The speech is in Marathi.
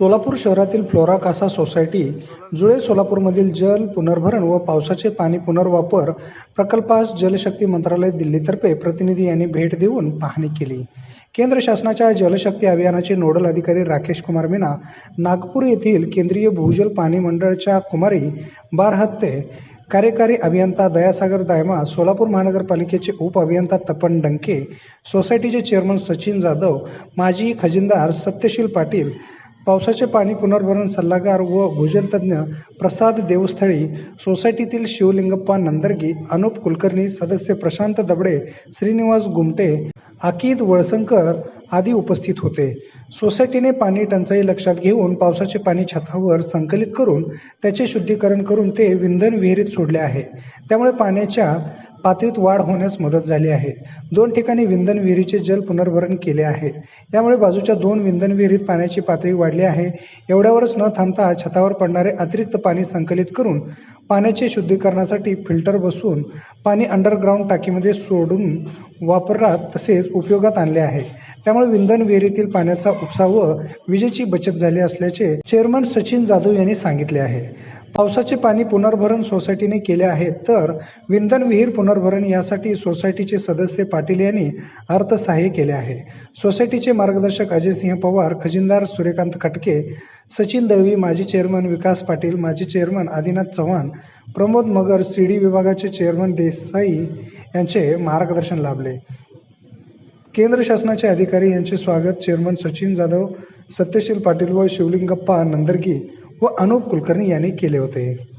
सोलापूर शहरातील फ्लोरा कासा सोसायटी जुळे सोलापूरमधील जल पुनर्भरण व पावसाचे पाणी पुनर्वापर प्रकल्पास जलशक्ती मंत्रालय दिल्लीतर्फे प्रतिनिधी यांनी भेट देऊन पाहणी केली. केंद्र शासनाच्या जलशक्ती अभियानाचे नोडल अधिकारी राकेश कुमार मीना नागपूर येथील केंद्रीय भूजल पाणी मंडळाच्या कुमारी बारहत्ते कार्यकारी अभियंता दयासागर दायमा सोलापूर महानगरपालिकेचे उप अभियंता तपन डंके सोसायटीचे चेअरमन सचिन जाधव माजी खजिनदार सत्यशील पाटील पावसाचे पाणी पुनर्भरण सल्लागार व भूजलतज्ञ प्रसाद देवस्थळी सोसायटीतील शिवलिंगप्पा नंदर्गी अनुप कुलकर्णी सदस्य प्रशांत दबडे श्रीनिवास गुमटे आकीद वळसंकर आदी उपस्थित होते. सोसायटीने पाणी टंचाई लक्षात घेऊन पावसाचे पाणी छतावर संकलित करून त्याचे शुद्धीकरण करून ते विंधन विहिरीत सोडले आहे. त्यामुळे पाण्याच्या पातळीत वाढ होण्यास मदत झाली आहे. दोन ठिकाणी विंधन विहिरीचे जल पुनर्भरण केले आहे. यामुळे बाजूच्या दोन विंधन विहिरीत पाण्याची पातळी वाढली आहे. एवढ्यावरच न थांबता छतावर पडणारे अतिरिक्त पाणी संकलित करून पाण्याचे शुद्धीकरणासाठी फिल्टर बसवून पाणी अंडरग्राऊंड टाकीमध्ये सोडून वापरात तसेच उपयोगात आणले आहे. त्यामुळे विंधन विहिरीतील पाण्याचा उपसा व विजेची बचत झाली असल्याचे चेअरमन सचिन जाधव यांनी सांगितले आहे. पावसाचे पाणी पुनर्भरण सोसायटीने केले आहे तर विंधन विहीर पुनर्भरण यासाठी सोसायटीचे सदस्य पाटील यांनी अर्थसहाय्य केले आहे. सोसायटीचे मार्गदर्शक अजयसिंह पवार खजिनदार सूर्यकांत खटके सचिन दळवी माजी चेअरमन विकास पाटील माजी chairman Adinath Chavan Pramod Magar C D विभागाचे चेअरमन देसाई यांचे मार्गदर्शन लाभले. केंद्र शासनाचे अधिकारी यांचे स्वागत. चेअरमन सचिन जाधव सत्यशील पाटील व शिवलिंगप्पा नंदरगी व अनुप कुलकर्णी यांनी केले होते.